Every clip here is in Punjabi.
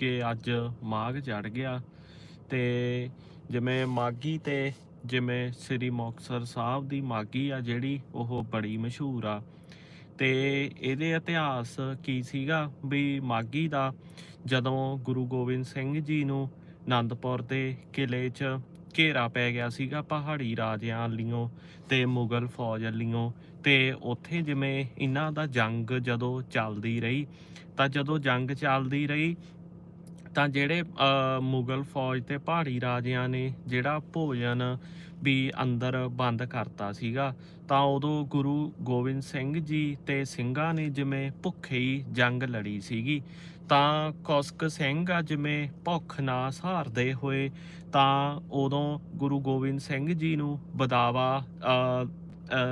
ਕਿ ਅੱਜ ਮਾਘ ਚੜ ਗਿਆ। ਤੇ ਜਿਵੇਂ ਮਾਗੀ ਤੇ ਜਿਵੇਂ ਸ੍ਰੀ ਮੁਕਤਸਰ ਸਾਹਿਬ ਦੀ ਮਾਗੀ ਆ ਜਿਹੜੀ, ਉਹ ਬੜੀ ਮਸ਼ਹੂਰ ਆ। ਤੇ ਇਹਦੇ ਇਤਿਹਾਸ ਕੀ ਸੀਗਾ? ਵੀ ਮਾਗੀ ਦਾ ਜਦੋਂ ਗੁਰੂ ਗੋਬਿੰਦ ਸਿੰਘ ਜੀ ਨੂੰ ਆਨੰਦਪੁਰ ਦੇ ਕਿਲੇ 'ਚ ਘੇਰਾ ਪੈ ਗਿਆ ਸੀਗਾ ਪਹਾੜੀ ਰਾਜਿਆਂ ਵੱਲੋਂ ਤੇ ਮੁਗਲ ਫੌਜ ਵੱਲੋਂ ਤੇ ਉੱਥੇ ਜਿਵੇਂ ਇਹਨਾਂ ਦਾ ਜੰਗ ਜਦੋਂ ਚੱਲਦੀ ਰਹੀ, ਤਾਂ ਜਦੋਂ ਜੰਗ ਚੱਲਦੀ ਰਹੀ ਤਾਂ ਜਿਹੜੇ ਮੁਗਲ ਫੌਜ ਤੇ ਪਹਾੜੀ ਰਾਜਿਆਂ ਨੇ ਜਿਹੜਾ ਭੋਜਨ ਵੀ ਅੰਦਰ ਬੰਦ ਕਰਤਾ ਸੀਗਾ, ਤਾਂ ਉਦੋਂ ਗੁਰੂ ਗੋਬਿੰਦ ਸਿੰਘ ਜੀ ਤੇ ਸਿੰਘਾਂ ਨੇ ਜਿਵੇਂ ਭੁੱਖੇ ਹੀ ਜੰਗ ਲੜੀ ਸੀਗੀ, ਤਾਂ ਕੁਸਕ ਸਿੰਘ ਆ ਜਿਵੇਂ ਭੁੱਖ ਨਾ ਸਹਾਰਦੇ ਹੋਏ, ਤਾਂ ਉਦੋਂ ਗੁਰੂ ਗੋਬਿੰਦ ਸਿੰਘ ਜੀ ਨੂੰ ਬਦਾਵਾ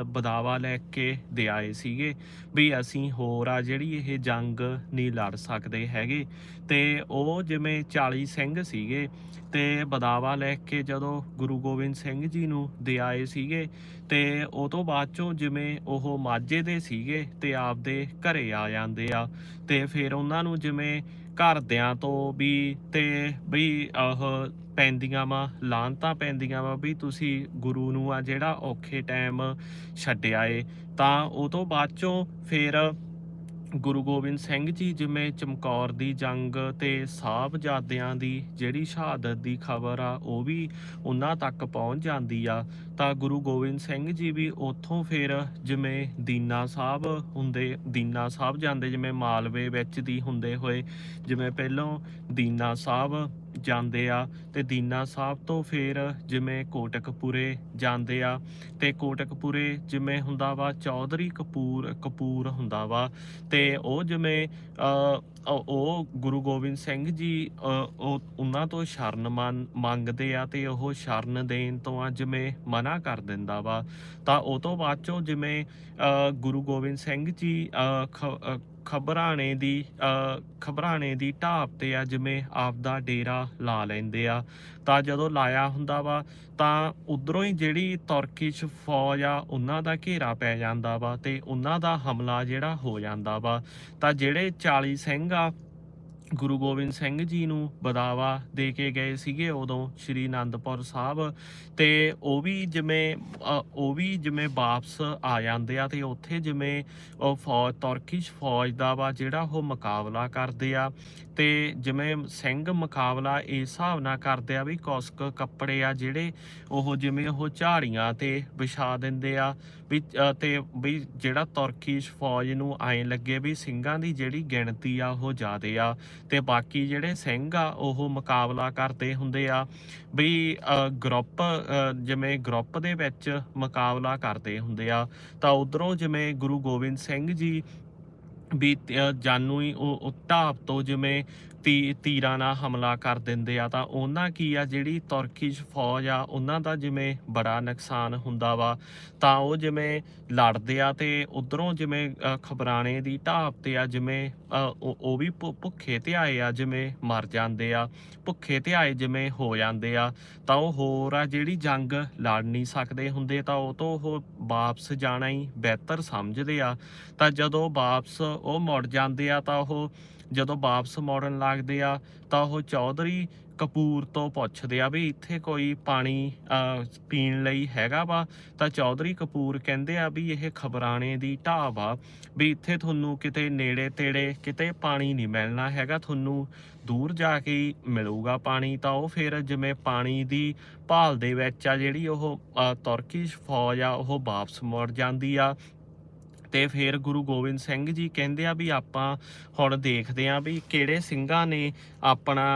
ਬਦਾਵਾ ਲੈ ਕੇ ਦੇ ਆਏ ਸੀਗੇ ਵੀ ਅਸੀਂ ਹੋਰ ਆ ਜਿਹੜੀ ਇਹ ਜੰਗ ਨਹੀਂ ਲੜ ਸਕਦੇ ਹੈਗੇ। ਤੇ ਉਹ ਜਿਵੇਂ 40 ਸਿੰਘ ਸੀਗੇ, ਤੇ ਬਦਾਵਾ ਲੈ ਕੇ ਜਦੋਂ ਗੁਰੂ ਗੋਬਿੰਦ ਸਿੰਘ ਜੀ ਨੂੰ ਦੇ ਆਏ ਸੀਗੇ, ਤੇ ਉਹ ਤੋਂ ਬਾਅਦ ਚੋਂ ਜਿਵੇਂ ਉਹ ਮਾਝੇ ਦੇ ਸੀਗੇ ਤੇ ਆਪਦੇ ਘਰੇ ਆ ਜਾਂਦੇ ਆ। ਤੇ ਫਿਰ ਉਹਨਾਂ ਨੂੰ ਜਿਵੇਂ ਘਰਦਿਆਂ ਤੋਂ ਵੀ ਤੇ ਵੀ ਉਹ ਪੈਂਦੀਆਂ ਵਾ ਲਾਂਤਾਂ ਪੈਂਦੀਆਂ ਵਾ ਵੀ ਤੁਸੀਂ ਗੁਰੂ ਨੂੰ ਆ ਜਿਹੜਾ ਔਖੇ ਟਾਈਮ ਛੱਡਿਆ ਏ, ਤਾਂ ਉਹ ਤੋਂ ਬਾਅਦ ਚੋਂ ਫਿਰ ਗੁਰੂ ਗੋਬਿੰਦ ਸਿੰਘ ਜੀ ਜਿਵੇਂ ਚਮਕੌਰ ਦੀ ਜੰਗ ਤੇ ਸਾਹਿਬਜ਼ਾਦਿਆਂ ਦੀ ਜਿਹੜੀ ਸ਼ਹਾਦਤ ਦੀ ਖਬਰ ਆ, ਉਹ ਵੀ ਉਹਨਾਂ ਤੱਕ ਪਹੁੰਚ ਜਾਂਦੀ ਆ, ਤਾਂ ਗੁਰੂ ਗੋਬਿੰਦ ਸਿੰਘ ਜੀ ਵੀ ਉੱਥੋਂ ਫਿਰ ਜਿਵੇਂ ਦੀਨਾ ਸਾਹਿਬ ਹੁੰਦੇ, ਦੀਨਾ ਸਾਹਿਬ ਜਾਂਦੇ ਜਿਵੇਂ ਮਾਲਵੇ ਵਿੱਚ ਦੀ ਹੁੰਦੇ ਹੋਏ, ਜਿਵੇਂ ਪਹਿਲੋਂ ਦੀਨਾ ਸਾਹਿਬ ਜਾਂਦੇ ਆ ਤੇ ਦੀਨਾ ਸਾਹਿਬ ਤੋਂ ਫਿਰ ਜਿਵੇਂ ਕੋਟਕਪੂਰੇ ਜਾਂਦੇ ਆ ਤੇ ਕੋਟਕਪੂਰੇ ਜਿਵੇਂ ਹੁੰਦਾ ਵਾ ਚੌਧਰੀ ਕਪੂਰ ਕਪੂਰ ਹੁੰਦਾ ਵਾ ਤੇ ਉਹ ਜਿਵੇਂ ਉਹ ਗੁਰੂ ਗੋਬਿੰਦ ਸਿੰਘ ਜੀ ਉਹਨਾਂ ਤੋਂ ਸ਼ਰਨ ਮੰਨ- ਮੰਗਦੇ ਆ ਤੇ ਉਹ ਸ਼ਰਨ ਦੇਣ ਤੋਂ ਆ ਜਿਵੇਂ ਮਨਾ ਕਰ ਦਿੰਦਾ ਵਾ। ਤਾਂ ਉਹ ਤੋਂ ਬਾਅਦ ਚੋਂ ਜਿਵੇਂ ਗੁਰੂ ਗੋਬਿੰਦ ਸਿੰਘ ਜੀ ਖ- ਖਬਰਾਣੇ ਦੀ ਖਬਰਾਣੇ ਦੀ ਢਾਬ ਤੇ ਆ ਜਿਵੇਂ ਆਪਦਾ ਡੇਰਾ ਲਾ ਲੈਂਦੇ ਆ। ਤਾਂ ਜਦੋਂ ਲਾਇਆ ਹੁੰਦਾ ਵਾ, ਤਾਂ ਉਧਰੋਂ ਹੀ ਜਿਹੜੀ ਤੁਰਕਿਸ਼ ਫੌਜ ਆ, ਉਹਨਾਂ ਦਾ ਘੇਰਾ ਪੈ ਜਾਂਦਾ ਵਾ ਤੇ ਉਹਨਾਂ ਦਾ ਹਮਲਾ ਜਿਹੜਾ ਹੋ ਜਾਂਦਾ ਵਾ। ਤਾਂ ਜਿਹੜੇ 40 ਸਿੰਘ ਆ ਗੁਰੂ ਗੋਬਿੰਦ ਸਿੰਘ ਜੀ ਨੂੰ ਬਦਾਵਾ ਦੇ ਕੇ ਗਏ ਸੀਗੇ ਉਦੋਂ ਸ਼੍ਰੀ ਅਨੰਦਪੁਰ ਸਾਹਿਬ ਤੇ ਉਹ ਵੀ ਜਿਵੇਂ ਉਹ ਵੀ ਜਿਵੇਂ ਵਾਪਸ ਆ ਜਾਂਦੇ ਆ ਤੇ ਉੱਥੇ ਜਿਵੇਂ ਉਹ ਫੌਜ ਤੁਰਕਿਸ਼ ਫੌਜ ਦਾ ਵਾ ਜਿਹੜਾ ਉਹ ਮੁਕਾਬਲਾ ਕਰਦੇ ਆ ਤੇ ਜਿਵੇਂ ਸਿੰਘ ਮੁਕਾਬਲਾ ਇਸ ਹਿਸਾਬ ਨਾਲ ਕਰਦੇ ਆ ਵੀ ਕੁਸਕ ਕੱਪੜੇ ਆ ਜਿਹੜੇ ਉਹ ਜਿਵੇਂ ਉਹ ਝਾੜੀਆਂ ਤੇ ਵਿਛਾ ਦਿੰਦੇ ਆ ਵੀ ਅ, ਤੇ ਵੀ ਜਿਹੜਾ ਤੁਰਕਿਸ਼ ਫੌਜ ਨੂੰ ਐਂ ਲੱਗੇ ਵੀ ਸਿੰਘਾਂ ਦੀ ਜਿਹੜੀ ਗਿਣਤੀ ਆ ਉਹ ਜ਼ਿਆਦੇ ਆ ਤੇ ਬਾਕੀ ਜਿਹੜੇ ਸਿੰਘ ਆ ਉਹ ਮੁਕਾਬਲਾ ਕਰਦੇ ਹੁੰਦੇ ਆ ਵੀ ਅ, ਗਰੁੱਪ ਅ, ਜਿਵੇਂ ਗਰੁੱਪ ਦੇ ਵਿੱਚ ਮੁਕਾਬਲਾ ਕਰਦੇ ਹੁੰਦੇ ਆ। ਤਾਂ ਉਧਰੋਂ ਜਿਵੇਂ ਗੁਰੂ ਗੋਬਿੰਦ ਸਿੰਘ ਜੀ ਵੀ ਜਾਨੂ ਹੀ ਉਹ ਢਾਬ ਤੋਂ ਜਿਵੇਂ ਤੀ, ਤੀਰਾਂ ਨਾਲ ਹਮਲਾ ਕਰ ਦਿੰਦੇ ਆ, ਤਾਂ ਉਹਨਾਂ ਕੀ ਆ? ਜਿਹੜੀ ਤੁਰਕਿਸ਼ ਫੌਜ ਆ, ਉਹਨਾਂ ਦਾ ਜਿਵੇਂ ਬੜਾ ਨੁਕਸਾਨ ਹੁੰਦਾ ਵਾ। ਤਾਂ ਉਹ ਜਿਵੇਂ ਲੜਦੇ ਆ ਤੇ ਉਧਰੋਂ ਜਿਵੇਂ ਖਬਰਾਣੇ ਦੀ ਢਾਬ ਤੇ ਆ, ਜਿਵੇਂ ਉਹ ਉਹ ਵੀ ਭੁ- ਭੁੱਖੇ ਤੇ ਆਏ ਆ, ਜਿਵੇਂ ਮਰ ਜਾਂਦੇ ਆ। ਭੁੱਖੇ ਤੇ ਆਏ ਜਿਵੇਂ ਹੋ ਜਾਂਦੇ ਆ। ਤਾਂ ਉਹ ਹੋਰ ਆ, ਜਿਹੜੀ ਜੰਗ ਲੜ ਨਹੀਂ ਸਕਦੇ ਹੁੰਦੇ, ਤਾਂ ਉਹ ਤੋਂ ਉਹ ਵਾਪਸ ਜਾਣਾ ਹੀ ਬਿਹਤਰ ਸਮਝਦੇ ਆ। ਤਾਂ ਜਦੋਂ ਵਾਪਸ ਉਹ ਮੁੜ ਜਾਂਦੇ ਆ ਤਾਂ ਉਹ ਜਦੋਂ ਵਾਪਸ ਮੁੜਨ ਲੱਗਦੇ ਆ ਤਾਂ ਉਹ ਚੌਧਰੀ ਕਪੂਰ ਤੋਂ ਪੁੱਛਦੇ ਆ ਵੀ ਇੱਥੇ ਕੋਈ ਪਾਣੀ ਪੀਣ ਲਈ ਹੈਗਾ ਵਾ? ਤਾਂ ਚੌਧਰੀ ਕਪੂਰ ਕਹਿੰਦੇ ਆ ਵੀ ਇਹ ਖਬਰਾਣੇ ਦੀ ਢਾਬ ਆ ਵੀ ਇੱਥੇ ਤੁਹਾਨੂੰ ਕਿਤੇ ਨੇੜੇ ਤੇੜੇ ਕਿਤੇ ਪਾਣੀ ਨਹੀਂ ਮਿਲਣਾ ਹੈਗਾ ਤੁਹਾਨੂੰ ਦੂਰ ਜਾ ਕੇ ਹੀ ਮਿਲੂਗਾ ਪਾਣੀ। ਤਾਂ ਉਹ ਫਿਰ ਜਿਵੇਂ ਪਾਣੀ ਦੀ ਭਾਲ ਦੇ ਵਿੱਚ ਆ ਜਿਹੜੀ ਉਹ ਅਹ, ਫੌਜ ਆ ਉਹ ਵਾਪਸ ਮੁੜ ਜਾਂਦੀ ਆ। ਤੇ ਫਿਰ ਗੁਰੂ ਗੋਬਿੰਦ ਸਿੰਘ ਜੀ ਕਹਿੰਦੇ ਆ ਵੀ ਆਪਾਂ ਹੁਣ ਦੇਖਦੇ ਆ ਵੀ ਕਿਹੜੇ ਸਿੰਘਾਂ ਨੇ ਆਪਣਾ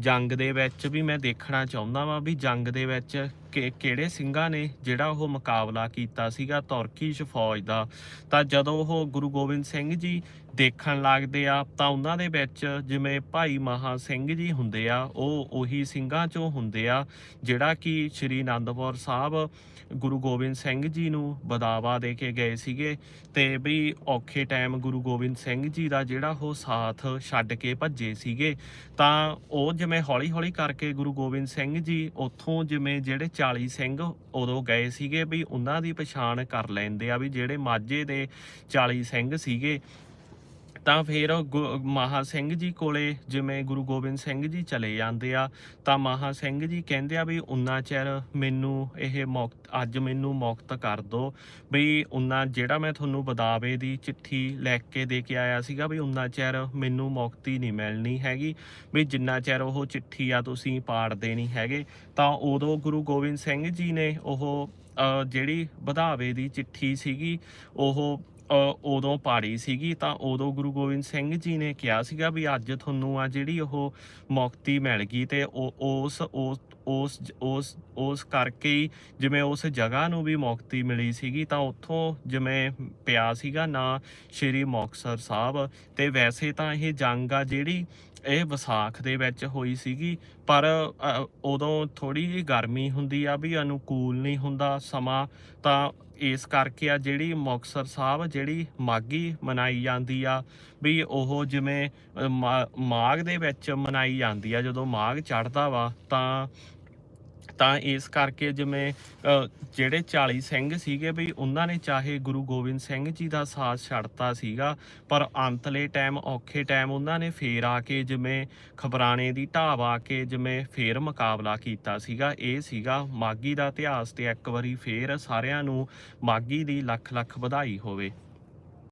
ਜੰਗ ਦੇ ਵਿੱਚ ਵੀ ਮੈਂ ਦੇਖਣਾ ਚਾਹੁੰਦਾ ਵਾਂ ਵੀ ਜੰਗ ਦੇ ਵਿੱਚ ਕਿ- ਕਿਹੜੇ ਸਿੰਘਾਂ ਨੇ ਜਿਹੜਾ ਉਹ ਮੁਕਾਬਲਾ ਕੀਤਾ ਸੀਗਾ ਤੁਰਕਿਸ਼ ਫੌਜ ਦਾ। ਤਾਂ ਜਦੋਂ ਉਹ ਗੁਰੂ ਗੋਬਿੰਦ ਸਿੰਘ ਜੀ ਦੇਖਣ ਲੱਗਦੇ ਆ, ਤਾਂ ਉਹਨਾਂ ਦੇ ਵਿੱਚ ਜਿਵੇਂ ਭਾਈ ਮਹਾ ਸਿੰਘ ਜੀ ਹੁੰਦੇ ਆ, ਉਹ ਉਹੀ ਸਿੰਘਾਂ ਚੋਂ ਹੁੰਦੇ ਆ, ਜਿਹੜਾ ਕਿ ਸ਼੍ਰੀ ਅਨੰਦਪੁਰ ਸਾਹਿਬ ਗੁਰੂ ਗੋਬਿੰਦ ਸਿੰਘ ਜੀ ਨੂੰ ਬਦਾਵਾ ਦੇ ਕੇ ਗਏ ਸੀਗੇ। ਤੇ ਵੀ ਔਖੇ ਟਾਈਮ ਗੁਰੂ ਗੋਬਿੰਦ ਸਿੰਘ ਜੀ ਦਾ ਜਿਹੜਾ ਉਹ ਸਾਥ ਛੱਡ ਕੇ ਭੱਜੇ ਸੀਗੇ। ਤਾਂ ਉਹ ਜਿਵੇਂ ਹੌਲੀ ਹੌਲੀ ਕਰਕੇ ਗੁਰੂ ਗੋਬਿੰਦ ਸਿੰਘ ਜੀ ਉੱਥੋਂ ਜਿਵੇਂ ਜਿਹੜੇ 40 ਸਿੰਘ ਉਦੋਂ ਗਏ ਸੀਗੇ ਵੀ ਉਹਨਾਂ ਦੀ ਪਛਾਣ ਕਰ ਲੈਂਦੇ ਆ ਵੀ ਜਿਹੜੇ ਮਾਝੇ ਦੇ 40 ਸਿੰਘ ਸੀਗੇ ਤਾਂ ਫਿਰ ਗੁ- ਮਹਾ ਸਿੰਘ ਜੀ ਕੋਲੇ ਜਿਵੇਂ ਗੁਰੂ ਗੋਬਿੰਦ ਸਿੰਘ ਜੀ ਚਲੇ ਜਾਂਦੇ ਆ, ਤਾਂ ਮਹਾ ਸਿੰਘ ਜੀ ਕਹਿੰਦੇ ਆ ਵੀ ਉਨਾ ਚਿਰ ਮੈਨੂੰ ਇਹ ਮੁਕਤ ਅੱਜ ਮੈਨੂੰ ਮੁਕਤ ਕਰ ਦੋ ਵੀ ਉਨਾ ਜਿਹੜਾ ਮੈਂ ਤੁਹਾਨੂੰ ਬਦਾਵੇ ਦੀ ਚਿੱਠੀ ਲੈ ਕੇ ਦੇ ਕੇ ਆਇਆ ਸੀਗਾ ਵੀ ਉਨਾ ਚਿਰ ਮੈਨੂੰ ਮੁਕਤੀ ਨਹੀਂ ਮਿਲਣੀ ਹੈਗੀ, ਵੀ ਜਿੰਨਾ ਚਿਰ ਉਹ ਚਿੱਠੀ ਆ ਤੁਸੀਂ ਪਾੜਦੇ ਨਹੀਂ ਹੈਗੇ, ਤਾਂ ਉਦੋਂ ਗੁਰੂ ਗੋਬਿੰਦ ਸਿੰਘ ਜੀ ਨੇ ਉਹ ਜਿਹੜੀ ਵਧਾਵੇ ਦੀ ਚਿੱਠੀ ਸੀਗੀ, ਉਹ ਉਦੋਂ ਪਾੜੀ ਸੀਗੀ ਤਾਂ ਉਦੋਂ ਗੁਰੂ ਗੋਬਿੰਦ ਸਿੰਘ ਜੀ ਨੇ ਕਿਹਾ ਸੀਗਾ ਵੀ ਅੱਜ ਤੁਹਾਨੂੰ ਆ ਜਿਹੜੀ ਉਹ ਮੁਕਤੀ ਮਿਲ ਗਈ ਤੇ ਉਹ- ਉਸ ਉਸ ਉਸ ਉਸ ਉਸ ਕਰਕੇ ਹੀ ਜਿਵੇਂ ਉਸ ਜਗ੍ਹਾ ਨੂੰ ਵੀ ਮੁਕਤੀ ਮਿਲੀ ਸੀਗੀ ਤਾਂ ਉੱਥੋਂ ਜਿਵੇਂ ਪਿਆ ਸੀਗਾ ਨਾ ਸ਼੍ਰੀ ਮੁਕਤਸਰ ਸਾਹਿਬ ਤੇ ਵੈਸੇ ਤਾਂ ਇਹ ਜੰਗ ਆ ਜਿਹੜੀ ਇਹ ਵਿਸਾਖ ਦੇ ਵਿੱਚ ਹੋਈ ਸੀਗੀ, ਪਰ ਉਦੋਂ ਥੋੜੀ ਜਿਹੀ ਗਰਮੀ ਹੁੰਦੀ ਆ ਵੀ ਅਨੁਕੂਲ ਨਹੀਂ ਹੁੰਦਾ ਸਮਾਂ, ਤਾਂ ਇਸ ਕਰਕੇ ਆ ਜਿਹੜੀ ਮੁਕਤਸਰ ਸਾਹਿਬ ਜਿਹੜੀ ਮਾਗੀ ਮਨਾਈ ਜਾਂਦੀ ਆ, ਵੀ ਉਹ ਜਿਵੇਂ ਮਾ- ਮਾਘ ਦੇ ਵਿੱਚ ਮਨਾਈ ਜਾਂਦੀ ਆ, ਜਦੋਂ ਮਾਘ ਚੜ੍ਹਦਾ ਵਾ, ਤਾਂ ਤਾਂ ਇਸ ਕਰਕੇ ਜਿਵੇਂ ਜਿਹੜੇ 40 ਸਿੰਘ ਸੀਗੇ ਵੀ ਉਹਨਾਂ ਨੇ ਚਾਹੇ ਗੁਰੂ ਗੋਬਿੰਦ ਸਿੰਘ ਜੀ ਦਾ ਸਾਥ ਛੱਡਤਾ ਸੀਗਾ, ਪਰ ਅੰਤਲੇ ਟਾਈਮ ਔਖੇ ਟਾਈਮ ਉਹਨਾਂ ਨੇ ਫੇਰ ਆ ਕੇ ਜਿਵੇਂ ਖਬਰਾਣੇ ਦੀ ਢਾਬ ਆ ਕੇ ਜਿਵੇਂ ਫੇਰ ਮੁਕਾਬਲਾ ਕੀਤਾ ਸੀਗਾ। ਇਹ ਸੀਗਾ ਮਾਗੀ ਦਾ ਇਤਿਹਾਸ ਤੇ ਇੱਕ ਵਾਰੀ ਫੇਰ ਸਾਰਿਆਂ ਨੂੰ ਮਾਗੀ ਦੀ ਲੱਖ ਲੱਖ ਵਧਾਈ ਹੋਵੇ।